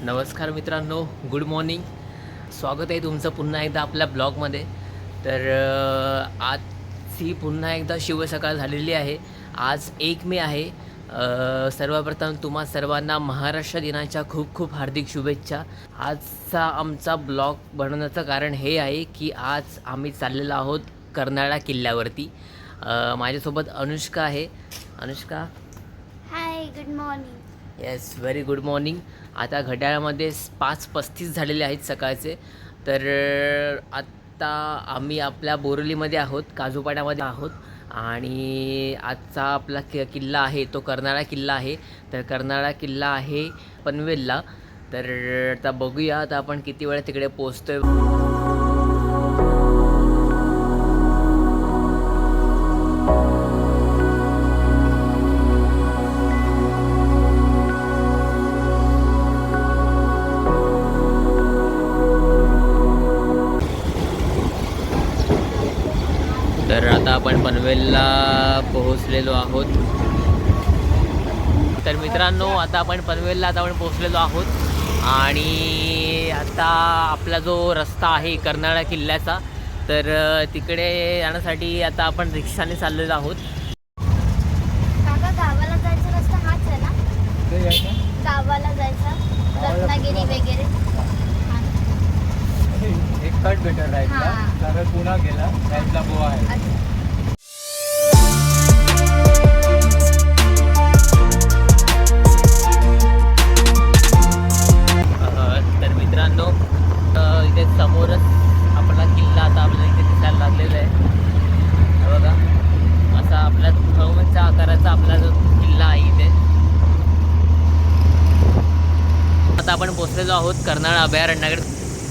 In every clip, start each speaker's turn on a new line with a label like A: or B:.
A: नमस्कार मित्रांनो good morning स्वागत आहे तुमचं पुन्हा एकदा आपल्या ब्लॉगमध्ये. तर आजची पुन्हा एकदा शिवसकाळ झालेली आहे. आज एक मे आहे. सर्वप्रथम तुम्हा सर्वांना महाराष्ट्र दिनाच्या खूप खूप हार्दिक शुभेच्छा. आजचा आमचा ब्लॉग बनवण्याचं कारण हे आहे की आज आम्ही चाललेलो आहोत कर्नाळा किल्ल्यावरती. माझ्यासोबत अनुष्का आहे. Anushka?
B: Hi good morning
A: yes very good morning आता घड्याळामध्ये पाच पस्तीस झालेले आहेत सकाळचे. तर आत्ता आम्ही आपल्या बोरलीमध्ये आहोत काजूपाड्यामध्ये आहोत. आणि आजचा आपला कि किल्ला आहे तो कर्नाळा किल्ला आहे. तर कर्नाळा किल्ला आहे पनवेलला. तर आता बघूया आता आपण किती वेळा तिकडे पोचतो आहे पोहोचलेलो आहोत. तर मित्रांनो आता आपण पनवेलला आता आपण पोहोचलेलो आहोत. आणि आता आपला जो रस्ता आहे कर्नाळा किल्ल्याचा तर तिकडे जाण्यासाठी आता आपण रिक्षाने चाललेलो आहोत.
B: काका गावाला जायचा रस्ता हाच आहे ना? गावाला जायचा. रत्नागिरी वगैरे.
C: एक कट भेटेल राईटला. कारण पुन्हा गेला राईटला गोवा आहे.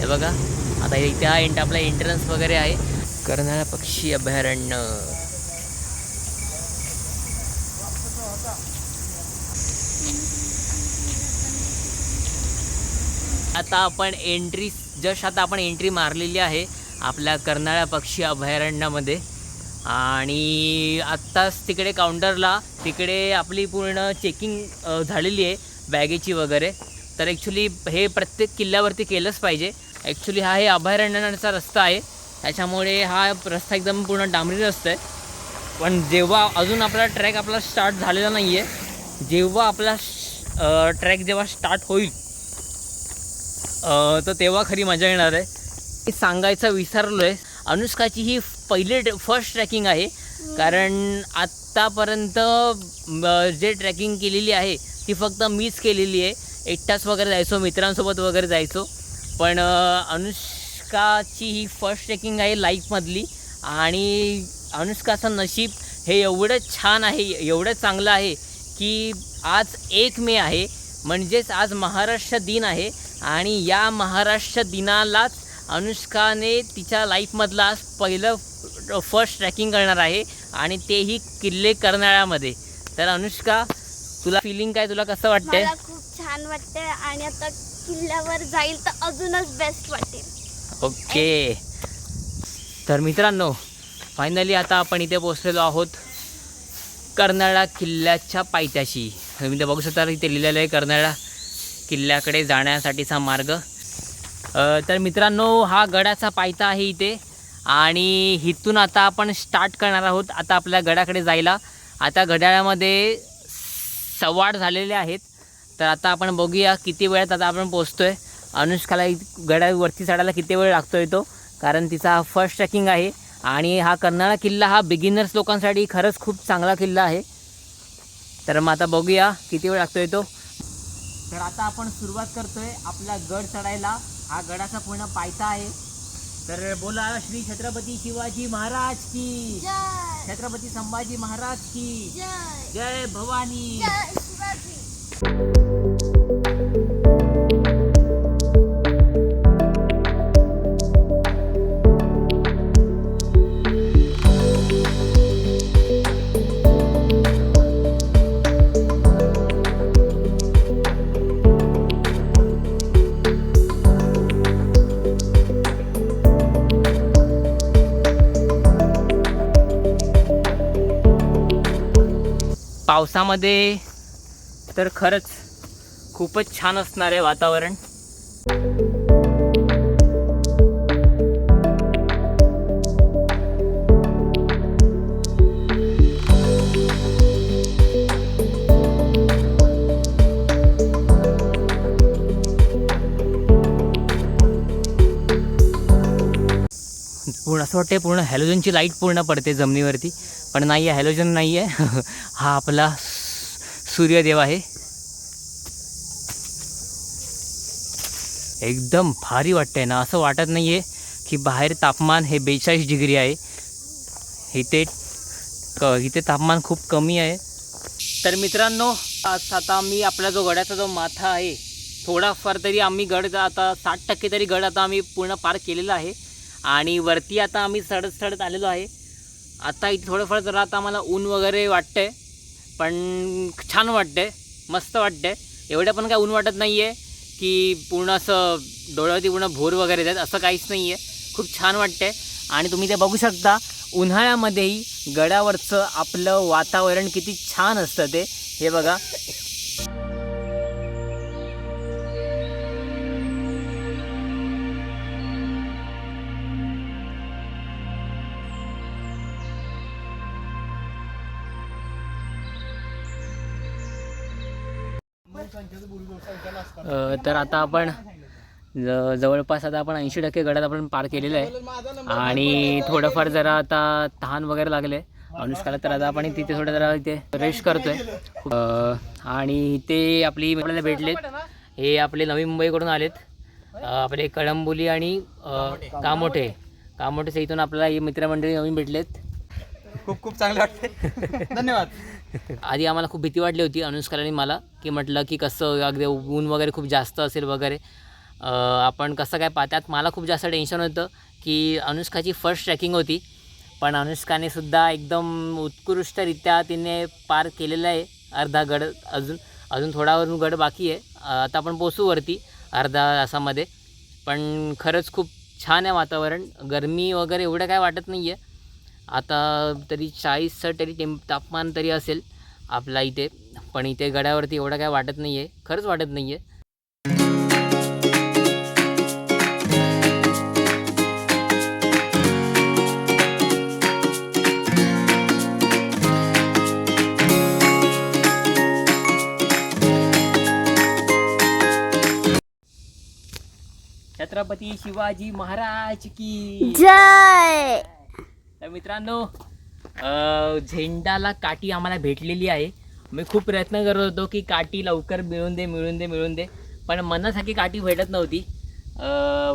A: हे बघा. आता इथे हा एंट आपला एंट्रन्स वगैरे आहे. कर्नाळा पक्षी अभयारण्य. आता आपण एंट्री जस्ट आता आपण एंट्री मारलेली आहे आपल्या कर्नाळा पक्षी अभयारण्यामध्ये. आणि आत्ताच तिकडे काउंटरला तिकडे आपली पूर्ण चेकिंग झालेली आहे बॅगेची वगैरे. तर ॲक्च्युली हे प्रत्येक किल्ल्यावरती केलंच पाहिजे. ॲक्च्युली हा हे अभयारण्याचा रस्ता आहे. त्याच्यामुळे हा रस्ता एकदम पूर्ण डांबरी रस्ता आहे पण जेव्हा अजून आपला ट्रॅक आपला स्टार्ट झालेला नाही आहे जेव्हा आपला ट्रॅक जेव्हा स्टार्ट होईल तर तेव्हा खरी मजा येणार आहे. हे सांगायचं विसरलो आहे अनुष्काची ही पहिली फर्स्ट ट्रॅकिंग आहे. कारण आत्तापर्यंत जे ट्रॅकिंग केलेली आहे ती फक्त मीच केलेली आहे. एकटाच वगैरे जायचो मित्रांसोबत वगैरे जायचो. पण अनुष्काची ही फर्स्ट ट्रेकिंग आहे लाईफमधली आणि अनुष्काचं नशीब हे एवढं छान आहे एवढं चांगलं आहे की आज एक मे आहे. म्हणजेच आज महाराष्ट्र दिन आहे. आणि या महाराष्ट्र दिनालाच अनुष्काने तिच्या लाईफमधला आज पहिलं फर्स्ट ट्रॅकिंग करणार आहे. आणि तेही किल्ले कर्नाळ्यामध्ये. तर अनुष्का तुला फिलिंग काय? तुला कसं वाटतंय?
B: खूप छान वाटतंय. आणि आता किल्ल्यावर जाईल तर अजूनच बेस्ट वाटेल.
A: ओके. तर मित्रांनो फायनली आता आपण इथे पोचलेलो आहोत कर्नाळा किल्ल्याच्या पायथ्याशी. तुम्ही ते बघू शकता इथे लिहिलेलं आहे कर्नाळा किल्ल्याकडे जाण्यासाठीचा मार्ग. तर मित्रांनो हा गडाचा पायथा आहे इथे. आणि इथून आता आपण स्टार्ट करणार आहोत. आता आपल्या गडाकडे जायला. आता घड्याळामध्ये सव्वाड झालेले आहेत. तर आता आपण बघूया किती वेळात आता आपण पोचतोय अनुष्काला इ- गडावरती चढायला किती वेळ लागतोय तो? कारण तिचा हा फर्स्ट ट्रॅकिंग आहे. आणि हा कर्नाळा किल्ला हा बिगिनर्स लोकांसाठी खरंच खूप चांगला किल्ला आहे. तर मग आता बघूया किती वेळ लागतोय तो. तर आता आपण सुरुवात करतोय आपला गड चढायला. हा गडाचा पूर्ण पायथा आहे. तर बोला श्री छत्रपती शिवाजी महाराज की. छत्रपती संभाजी महाराज की.
B: जय.
A: जय भवानी.
B: जय
A: पावसामध्ये तर खरंच खूपच छान असणार आहे वातावरण. असं वाटते पूर्ण हॅलोजनची लाइट पूर्ण पडते जमिनीवरती. पण नाही आहे हॅलोजन नाही आहे. हा आपला सूर्यदेव आहे. एकदम भारी वाटतंय ना असं वाटत नाही आहे की बाहेर तापमान हे बेचाळीस डिग्री आहे. इथे क इथे तापमान खूप कमी आहे. तर मित्रांनो आज आता मी आपला जो गडाचा जो माथा आहे थोडाफार तरी आम्ही गड आता साठ टक्के तरी गड आता आम्ही पूर्ण पार केलेला आहे. आणि वरती आता आम्ही चढत चढत आलेलो आहे. आता इथे थोडंफार जरा आता आम्हाला ऊन वगैरे वाटतंय पण छान वाटतंय मस्त वाटतंय. एवढं पण काय ऊन वाटत नाही आहे की पूर्ण असं डोळ्यावरती पूर्ण भोर वगैरे येतात असं काहीच नाही आहे खूप छान वाटतंय. आणि तुम्ही ते बघू शकता उन्हाळ्यामध्येही गडावरचं आपलं वातावरण किती छान असतं ते. हे बघा. तर आता आपण जवळपास आता आपण ऐंशी टक्के गडात आपण पार केलेलं आहे. आणि थोडंफार जरा आता तहान वगैरे लागले अनुष्काला तर आता आपण तिथे थोडं जरा इथे रेस्ट करतोय. आणि ते आपली आपल्याला भेटलेत. हे आपले नवी मुंबईकडून आलेत. आपले कळंबोली आणि कामोठे. कामोठेचे इथून आपल्याला ही मित्रमंडळी नवीन भेटलेत.
C: खूप खूप चांगले वाटते धन्यवाद.
A: आधी आम्हाला खूप भीती वाटली होती अनुष्काला मला की म्हटलं की कसं अगदी ऊन वगैरे खूप जास्त असेल वगैरे. आपण कसं काय पाहतात मला खूप जास्त टेन्शन होतं की अनुष्काची फर्स्ट ट्रॅकिंग होती. पण अनुष्काने सुद्धा एकदम उत्कृष्टरित्या तिने पार केलेलं आहे अर्धा गड अजून अजून थोडावरून गड बाकी आहे. आता आपण पोचू वरती अर्धा तासामध्ये. पण खरंच खूप छान आहे वातावरण. गरमी वगैरे एवढं काय वाटत नाही आहे आता तरी चाळीसचं तरी टेम तापमान तरी असेल आपला इथे. पण इथे गड्यावरती एवढं काय वाटत नाही आहे खरंच वाटत नाही आहे छत्रपती शिवाजी महाराज की
B: जय!
A: तर मित्रांनो झेंडाला काठी आम्हाला भेटलेली आहे. मी खूप प्रयत्न करत होतो की काठी लवकर मिळून दे मिळून दे मिळून दे. पण मनासारखी काठी भेटत नव्हती.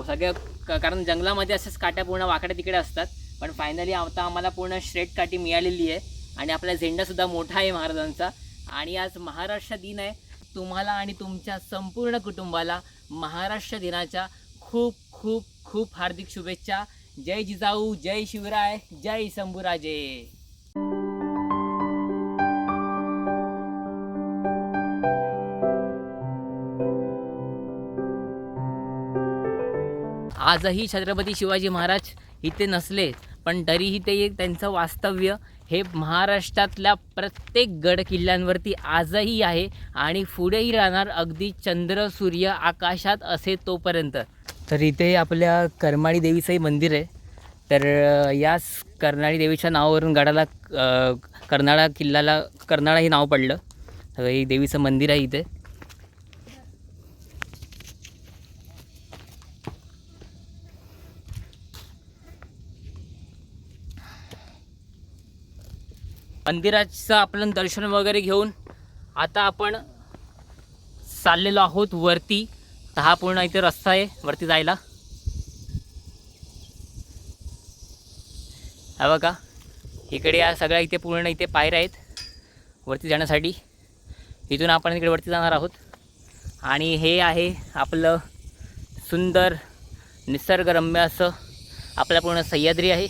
A: सगळ्या क- कारण जंगलामध्ये असंच काट्या पूर्ण वाकड्या तिकडे असतात. पण फायनली आता आम्हाला पूर्ण श्रेट काठी मिळालेली आहे. आणि आपला झेंडासुद्धा मोठा आहे महाराजांचा. आणि आज महाराष्ट्र दिन आहे. तुम्हाला आणि तुमच्या संपूर्ण कुटुंबाला महाराष्ट्र दिनाच्या खूप खूप खूप हार्दिक शुभेच्छा. जय जिजाऊ जय शिवराय जय शंभूराजे आजही छत्रपती शिवाजी महाराज इथे नसले पण तरीही ते एक त्यांचं वास्तव्य हे महाराष्ट्रातल्या प्रत्येक गड किल्ल्यांवरती आजही आहे आणि पुढेही राहणार अगदी चंद्र सूर्य आकाशात असे तोपर्यंत. तर इथे आपल्या करमाळी देवीचंही मंदिर आहे. तर याच कर्नाळी देवीच्या नावावरून गडाला कर्नाळा किल्ल्याला कर्नाळा हे नाव पडलं. तर हे देवीचं मंदिर आहे इथे. मंदिराचं आपलं दर्शन वगैरे घेऊन आता आपण चाललेलो आहोत वरती. तर हा पूर्ण इथे रस्ता आहे वरती जायला. हा बघा इकडे या सगळ्या इथे पूर्ण इथे पायऱ्या आहेत वरती जाण्यासाठी. इथून आपण इकडे वरती जाणार आहोत. आणि हे आहे आपलं सुंदर निसर्गरम्य असं आपलं पूर्ण सह्याद्री आहे.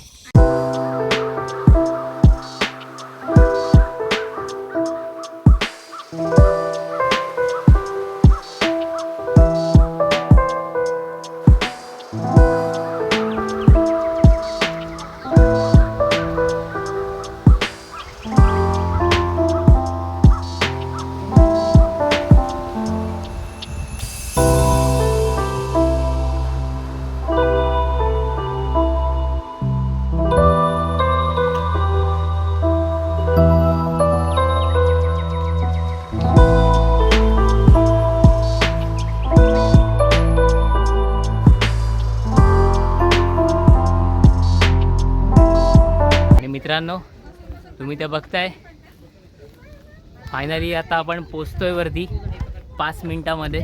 A: मित्रांनो तुम्ही ते बघताय. फायनली आता आपण पोचतोय वरती पाच मिनिटामध्ये.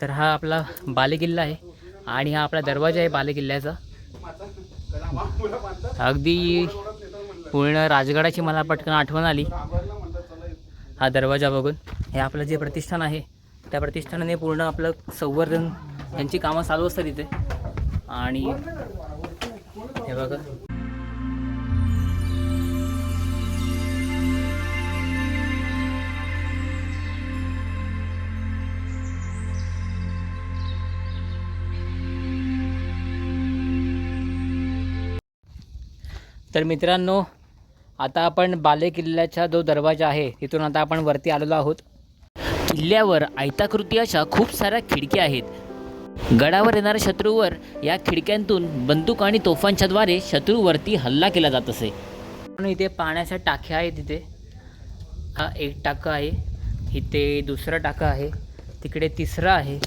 A: तर हा आपला बालेकिल्ला आहे आणि हा आपला दरवाजा आहे बालेकिल्ल्याचा. अगदी पूर्ण राजगडाची मला पटकन आठवण आली. हा दरवाजा बघून. हे आपलं जे प्रतिष्ठान आहे त्या प्रतिष्ठानाने पूर्ण आपलं संवर्धन त्यांची कामं चालू असतात इथे. आणि हे बघा. तर मित्रांनो आता आपण बाले किल्ल्याचा जो दरवाजा आहे तिथून आता आपण वरती आलेलो आहोत. किल्ल्यावर आयताकृती अशा खूप साऱ्या खिडक्या आहेत. गडावर येणाऱ्या शत्रूवर या खिडक्यांतून बंदूक आणि तोफांच्याद्वारे शत्रूवरती हल्ला केला जात असे. म्हणून इथे पाण्याच्या टाक्या आहेत तिथे. हा एक टाका आहे. इथे दुसरा टाका आहे. तिकडे तिसरा आहे.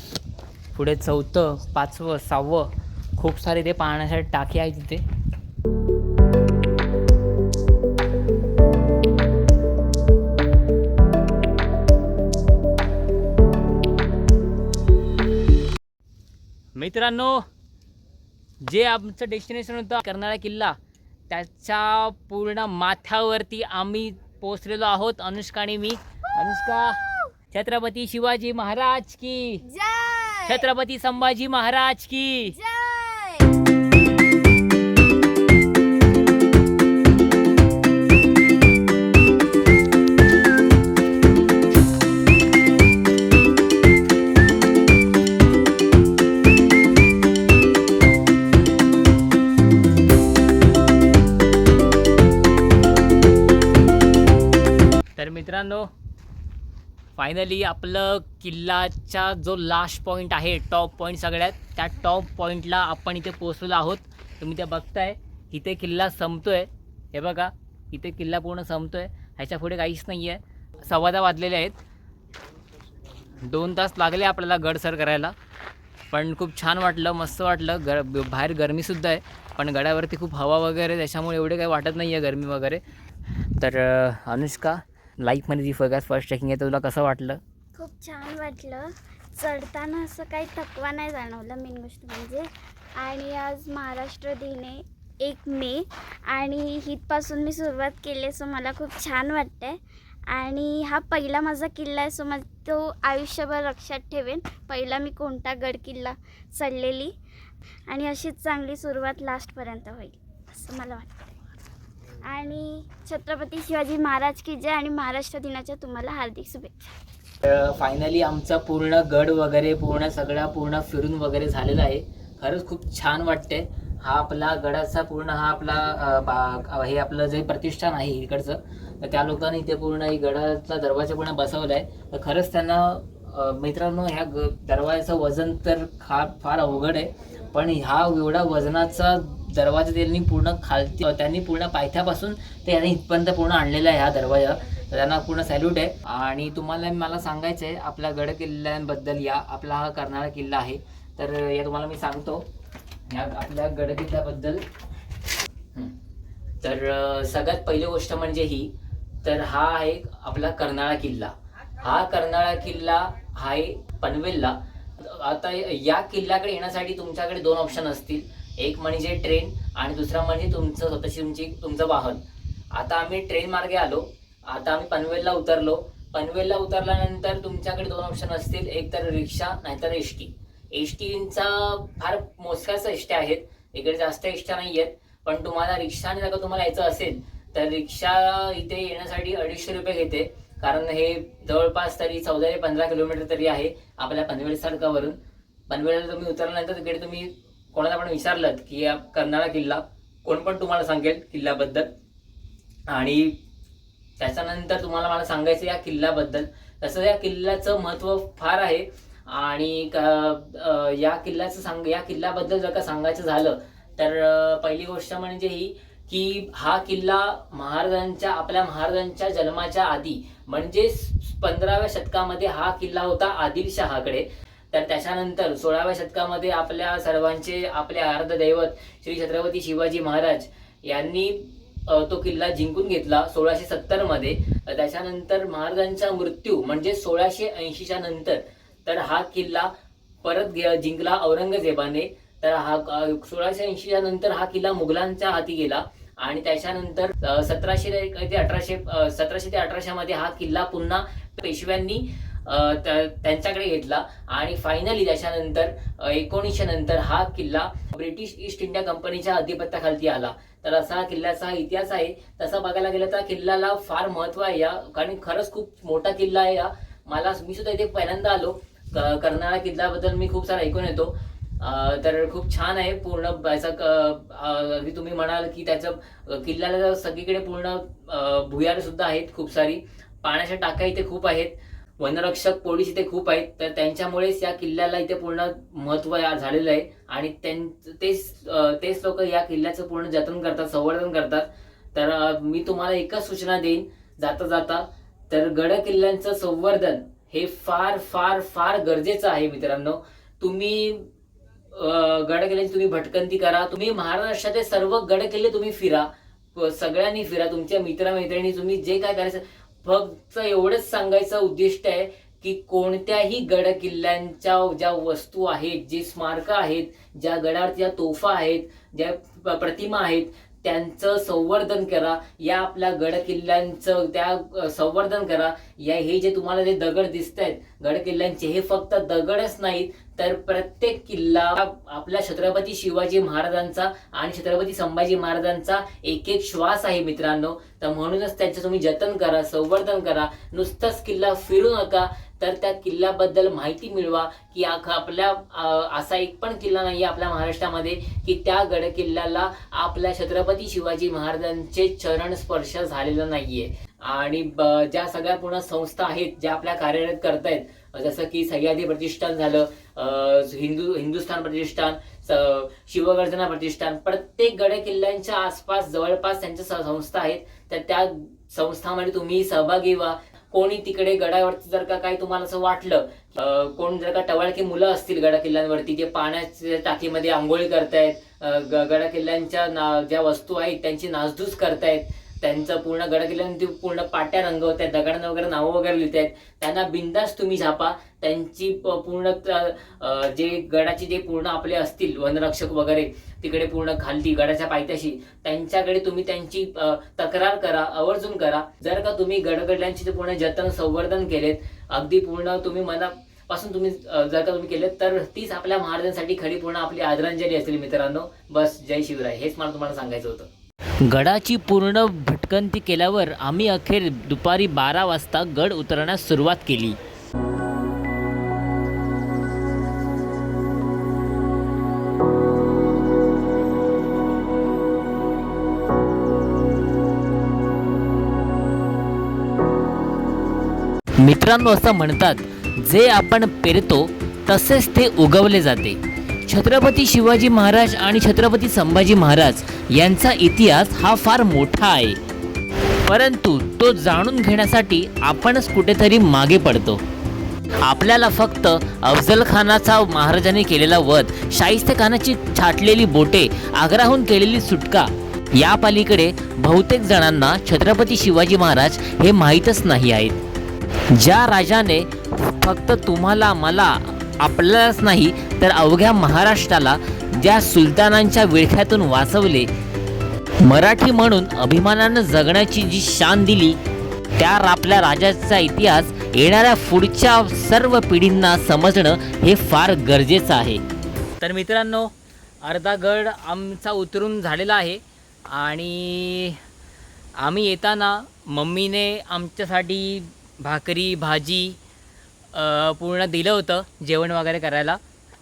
A: पुढे चौथं पाचवं सहावं खूप सारे इथे पाण्याच्या टाके आहेत तिथे. मित्रांनो जे आमचं डेस्टिनेशन होतं कर्नाळा किल्ला त्याच्या पूर्ण माथ्यावरती आम्ही पोचलेलो आहोत. अनुष्का आणि मी. अनुष्का छत्रपती शिवाजी महाराज की छत्रपती संभाजी महाराज की फायनली आपलं किल्ल्याचा जो लास्ट पॉईंट आहे टॉप पॉईंट सगळ्यात त्या टॉप पॉईंटला आपण इथे पोचलेलो आहोत. तुम्ही ते बघताय. इथे किल्ला संपतो आहे हे बघा इथे किल्ला पूर्ण संपतोय. ह्याच्या पुढे काहीच नाही आहे सव्वादा वाजलेले आहेत. दोन तास लागले आपल्याला गड सर करायला. पण खूप छान वाटलं मस्त वाटलं. गर बाहेर गरमीसुद्धा आहे. पण गडावरती खूप हवा वगैरे त्याच्यामुळे एवढे काही वाटत नाही आहे गरमी वगैरे. तर अनुष्का लाईफमध्ये जी फगा फर्स्ट ट्रेकिंग आहे तर तुला कसं वाटलं?
B: खूप छान वाटलं. चढताना असं काही थकवा नाही जाणवला मेन गोष्ट म्हणजे. आणि आज महाराष्ट्र दिन आहे एक मे. आणि हितपासून मी सुरुवात केली आहे सो मला खूप छान वाटतं आहे आणि हा पहिला माझा किल्ला आहे सो मला तो आयुष्यभर लक्षात ठेवेन. पहिला मी कोणता गड किल्ला चढलेली. आणि अशीच चांगली सुरुवात लास्टपर्यंत होईल असं मला वाटतं आणि छत्रपती शिवाजी महाराज की जय आणि महाराष्ट्र दिनाच्या तुम्हाला हार्दिक शुभेच्छा.
A: फायनली आमचा पूर्ण गड वगैरे पूर्ण सगळा पूर्ण फिरून वगैरे झालेला आहे. खरंच खूप छान वाटते हा आपला गडाचा पूर्ण हा आपला अ, बा- हे आपलं जे प्रतिष्ठान आहे इकडचं तर त्या लोकांनी इथे पूर्ण ही गडाचा दरवाजा पूर्ण बसवला आहे तर खरंच त्यांना अ, मित्रांनो ह्या ग दरवाजाचं वजन तर फार फार अवघड आहे. पण ह्या एवढा वजनाचा दरवाजा त्यांनी पूर्ण खालती त्यांनी पूर्ण पायथ्यापासून ते यांनी इथपर्यंत पूर्ण आणलेला आहे हा दरवाजा. तर त्यांना पूर्ण सॅल्यूट आहे. आणि तुम्हाला मला सांगायचं आहे आपल्या गड किल्ल्यांबद्दल या आपला हा कर्नाळा किल्ला आहे. तर या तुम्हाला मी सांगतो. या आपल्या गड किल्ल्याबद्दल. तर सगळ्यात पहिली गोष्ट म्हणजे ही. तर हा आहे आपला कर्नाळा किल्ला. हा कर्नाळा किल्ला हा आहे पनवेलला. आता या किल्ल्याकडे येण्यासाठी तुमच्याकडे दोन ऑप्शन असतील. एक म्हणजे ट्रेन आणि दुसरा म्हणजे तुमचं स्वतःची तुमची तुमचं वाहन. आता आम्ही ट्रेन मार्गे आलो. आता आम्ही पनवेलला उतरलो. पनवेलला उतरल्यानंतर तुमच्याकडे दोन ऑप्शन असतील. एक तर रिक्षा नाहीतर एस टी एस टीचा फार मोजक्याच एसट्या आहेत. इकडे जास्त एसट्या नाही आहेत पण तुम्हाला रिक्षाने जर का तुम्हाला यायचं असेल तर रिक्षा इथे येण्यासाठी अडीचशे रुपये घेते. कारण हे जवळपास तरी चौदा ते पंधरा किलोमीटर तरी आहे आपल्या पनवेल सडकावरून पनवेलला तुम्ही उतरल्यानंतर तिकडे तुम्ही कोणाला आपण विचारलं की या कर्नाळा किल्ला कोण पण तुम्हाला सांगेल किल्ल्याबद्दल. आणि त्याच्यानंतर तुम्हाला मला सांगायचं या किल्ल्याबद्दल. तसं या किल्ल्याचं महत्त्व फार आहे. आणि या किल्ल्याचं सांग या किल्ल्याबद्दल जर का सांगायचं झालं तर पहिली गोष्ट म्हणजे ही की हा किल्ला महाराजांच्या आपल्या महाराजांच्या जन्माच्या आधी म्हणजे पंधराव्या शतकामध्ये हा किल्ला होता आदिलशहाकडे. तर त्याच्यानंतर सोळाव्या शतकामध्ये आपल्या सर्वांचे आपले अर्धदैवत श्री छत्रपती शिवाजी महाराज यांनी तो किल्ला जिंकून घेतला सोळाशे सत्तरमध्ये. त्याच्यानंतर महाराजांचा मृत्यू म्हणजे सोळाशे ऐंशीच्या नंतर. तर हा किल्ला परत जिंकला औरंगजेबाने. तर हा सोळाशे ऐंशीच्या नंतर हा किल्ला मुघलांच्या हाती गेला आणि त्याच्यानंतर सतराशे ते अठराशे सतराशे ते अठराशे मध्ये हा किल्ला पुन्हा पेशव्यांनी त्यांच्याकडे घेतला. आणि फायनली त्याच्यानंतर एकोणीसशे नंतर हा किल्ला ब्रिटिश ईस्ट इंडिया कंपनीच्या अधिपत्याखालती आला. तर असा हा किल्ल्याचा इतिहास आहे. तसा बघायला गेलं तर किल्ल्याला फार महत्त्व आहे या. कारण खरंच खूप मोठा किल्ला आहे या. मला मी सुद्धा इथे पहिल्यांदा आलो. क- कर्नाळा किल्ल्याबद्दल मी खूप सारं ऐकून येतो. तर खूप छान आहे पूर्ण याचा अगदी तुम्ही म्हणाल की त्याचं किल्ल्याला सगळीकडे पूर्ण भुयार सुद्धा आहेत खूप सारी. पाण्याच्या टाक्या इथे खूप आहेत. वनरक्षक पोलीस इथे खूप आहेत. तर त्यांच्यामुळेच या किल्ल्याला इथे पूर्ण महत्त्व झालेलं आहे. आणि तेच तेच लोक या किल्ल्याचं पूर्ण जतन करतात संवर्धन करतात. तर मी तुम्हाला एकच सूचना देईन जाता जाता. तर गड किल्ल्यांचं संवर्धन हे फार फार फार गरजेचं आहे मित्रांनो. तुम्ही गड किल्ल्यांची तुम्ही भटकंती करा. तुम्ही महाराष्ट्राचे सर्व गड किल्ले तुम्ही फिरा. सगळ्यांनी फिरा. तुमच्या मित्रमैत्रिणी तुम्ही जे काय करायचं फक्त एवढंच सांगायचं उद्दिष्ट आहे की कोणत्याही गड किल्ल्यांच्या ज्या वस्तू आहेत जी स्मारकं आहेत ज्या गडावर ज्या तोफा आहेत ज्या प्रतिमा आहेत त्यांचं संवर्धन करा. या आपल्या गड किल्ल्यांचं त्या संवर्धन करा. या हे जे तुम्हाला जे दगड दिसत आहेत गड किल्ल्यांचे हे फक्त दगडच नाहीत तर प्रत्येक किल्ला आपल्या छत्रपती शिवाजी महाराजांचा आणि छत्रपती संभाजी महाराजांचा एक एक श्वास आहे मित्रांनो. तर म्हणूनच त्याचं तुम्ही जतन करा संवर्धन करा. नुसतंच किल्ला फिरू नका. तर त्या किल्ल्याबद्दल माहिती मिळवा की आपल्या असा एक पण किल्ला नाही आपल्या महाराष्ट्रामध्ये की त्या गड किल्ल्याला आपल्या छत्रपती शिवाजी महाराजांचे चरण स्पर्श झालेला नाहीये. आणि ज्या सगळ्या पूर्ण संस्था आहेत ज्या आपल्या कार्यरत करतायत जसं की सह्याद्री प्रतिष्ठान झालं हिंदू हिंदुस्थान प्रतिष्ठान शिवगर्जना प्रतिष्ठान प्रत्येक गड किल्ल्यांच्या आसपास जवळपास त्यांच्या संस्था आहेत. तर त्या संस्थामध्ये तुम्ही सहभागी व्हा. कोणी तिकडे गडावरती जर का काही तुम्हाला असं वाटलं कोण जर का टवाळकी मुलं असतील गडा किल्ल्यांवरती जे पाण्याच्या टाकीमध्ये आंघोळी करतायत गडा किल्ल्यांच्या ना- ज्या वस्तू आहेत त्यांची नासधूस करतायत त्यांचा पूर्ण गड किल्ल्यांवरती पूर्ण पाट्या रंगवत आहेत दगडांना वगैरे नावं वगैरे लिहित आहेत त्यांना बिंदास तुम्ही झापा. त्यांची पूर्ण जे गडाचे जे पूर्ण आपले असतील वनरक्षक वगैरे तिकडे पूर्ण खालती गडाच्या पायथ्याशी त्यांच्याकडे तुम्ही त्यांची तक्रार करा आवर्जून करा. जर का तुम्ही गडगडल्यांचे पूर्ण जतन संवर्धन केलेत अगदी पूर्ण तुम्ही मनापासून तुम्ही जर का तुम्ही केलेत तर तीच आपल्या महाराजांसाठी खरी पूर्ण आपली आदरांजली असेल मित्रांनो. बस जय शिवराय. हेच मला तुम्हाला सांगायचं होतं. गडाची पूर्ण भटकंती केल्यावर आम्ही अखेर दुपारी बारा वाजता गड उतरण्यास सुरुवात केली. मित्रांनो असं म्हणतात जे आपण पेरतो तसेच ते उगवले जाते. छत्रपती शिवाजी महाराज आणि छत्रपती संभाजी महाराज यांचा इतिहास हा फार मोठा आहे. परंतु तो जाणून घेण्यासाठी आपणच कुठेतरी मागे पडतो. आपल्याला फक्त अफजल खानाचा महाराजांनी केलेला वध शाहिस्ते खानाची छाटलेली बोटे आग्राहून केलेली सुटका या पलीकडे बहुतेक जणांना छत्रपती शिवाजी महाराज हे माहीतच नाही आहेत. ज्या राजाने फक्त तुम्हाला मला आपल्यालाच नाही तर अवघ्या महाराष्ट्राला ज्या सुलतानांच्या विळख्यातून वाचवले मराठी म्हणून अभिमानानं जगण्याची जी शान दिली त्या आपल्या राजाचा इतिहास येणाऱ्या पुढच्या सर्व पिढींना समजणं हे फार गरजेचं आहे. तर मित्रांनो अर्धा गड आमचा उतरून झालेला आहे आणि आम्ही येताना मम्मीने आमच्यासाठी भाकरी भाजी पूर्ण दिलं होतं जेवण वगैरे करायला.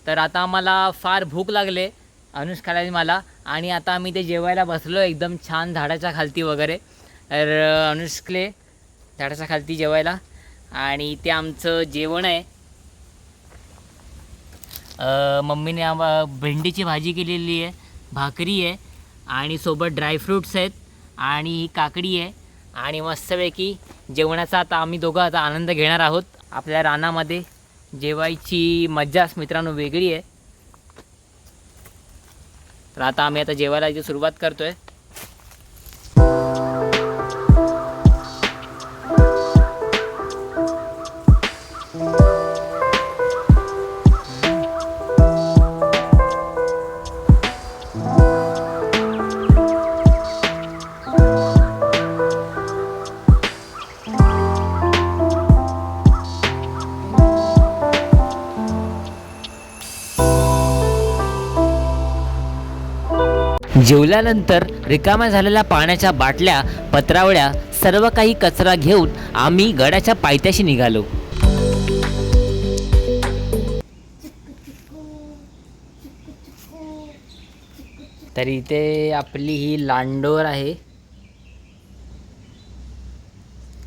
A: तर आता आम्हाला फार भूक लागले अनुष्काला मला आणि आता आम्ही ते जेवायला बसलो एकदम छान झाडाच्या खालती वगैरे. तर अनुष्कले झाडाच्या खालती जेवायला आणि ते आमचं जेवण आहे. मम्मीने आम्हा भेंडीची भाजी केलेली आहे भाकरी आहे आणि सोबत ड्रायफ्रूट्स आहेत आणि ही काकडी आहे आणि मस्तपैकी जेवणाचा आता आम्ही दोघं आता आनंद घेणार आहोत. आपल्या रानामध्ये जेवायची मज्जाच मित्रांनो वेगळी आहे. तर आता आम्ही आता जेवायला इथे सुरुवात करतोय. जेवल्यानंतर रिकाम्या झालेल्या पाण्याच्या बाटल्या पत्रावळ्या सर्व काही कचरा घेऊन आम्ही गडाच्या पायथ्याशी निघालो. तर इथे आपली ही लांडोर आहे.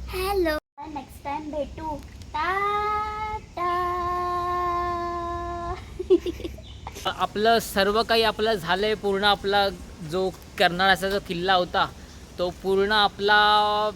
B: हॅलो. नेक्स्ट टाइम भेटू. टाटा
A: आपलं सर्व काही आपलं झालं आहे पूर्ण आपला जो कर्नाळाचा जो किल्ला होता तो पूर्ण आपला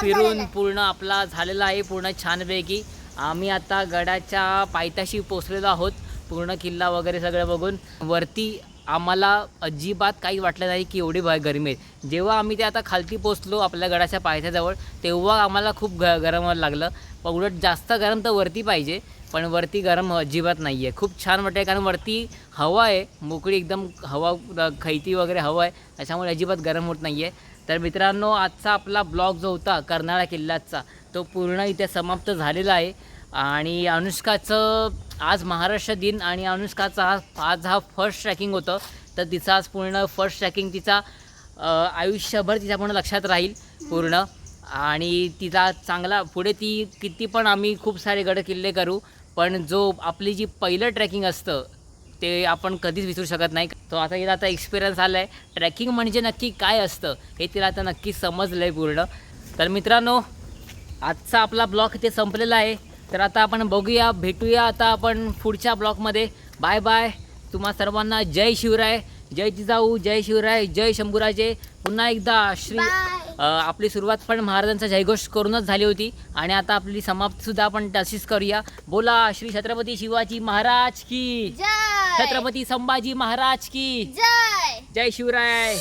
A: फिरून पूर्ण आपला झालेला आहे पूर्ण छानपैकी. आम्ही आता गडाच्या पायथ्याशी पोचलेलो आहोत पूर्ण किल्ला वगैरे सगळं बघून. वरती आम्हाला अजिबात काही वाटलं नाही की एवढी भय गरमी आहे. जेव्हा आम्ही ते आता खालती पोचलो आपल्या गडाच्या पायथ्याजवळ तेव्हा आम्हाला खूप ग गरम लागलं. पण उलट जास्त गरम तर वरती पाहिजे पण वरती गरम अजिबात नाही आहे खूप छान वाटते कारण वरती हवा आहे मोकळी एकदम हवा खैती वगैरे हवा आहे त्याच्यामुळे अजिबात गरम होत नाही आहे तर मित्रांनो आजचा आपला ब्लॉग जो होता कर्नाळा किल्ल्याचा तो पूर्ण इथे समाप्त झालेला आहे. आणि अनुष्काचं आज महाराष्ट्र दिन आणि अनुष्काचा हा आज हा फर्स्ट ट्रॅकिंग होतं. तर तिचा आज पूर्ण फर्स्ट ट्रॅकिंग तिचा आयुष्यभर तिच्या पूर्ण लक्षात राहील पूर्ण. आणि तिचा चांगला पुढे ती किती पण आम्ही खूप सारे गड किल्ले करू पण जो आपली जी पहिलं ट्रॅकिंग असतं ते आपण कधीच विसरू शकत नाही. तो आता तिला आता एक्सपिरियन्स आला आहे ट्रॅकिंग म्हणजे नक्की काय असतं हे तिला आता नक्की समजलं आहे पूर्ण. तर मित्रांनो आजचा आपला ब्लॉग इथे संपलेला आहे. तर आता आपण बघूया भेटूया आता आपण पुढच्या ब्लॉगमध्ये. Bye bye. तुम्हा सर्वांना जय शिवराय. जय जिजाऊ. जय शिवराय. जय शंभूराजे. पुन्हा एकदा श्री आपली सुरुवात पण महाराजांचा जयघोष करूनच झाली होती. आणि आता आपली समाप्तीसुद्धा आपण तशीच करूया. बोला श्री छत्रपती शिवाजी महाराज की.
B: जय.
A: छत्रपती संभाजी महाराज की.
B: जय.
A: जय शिवराय.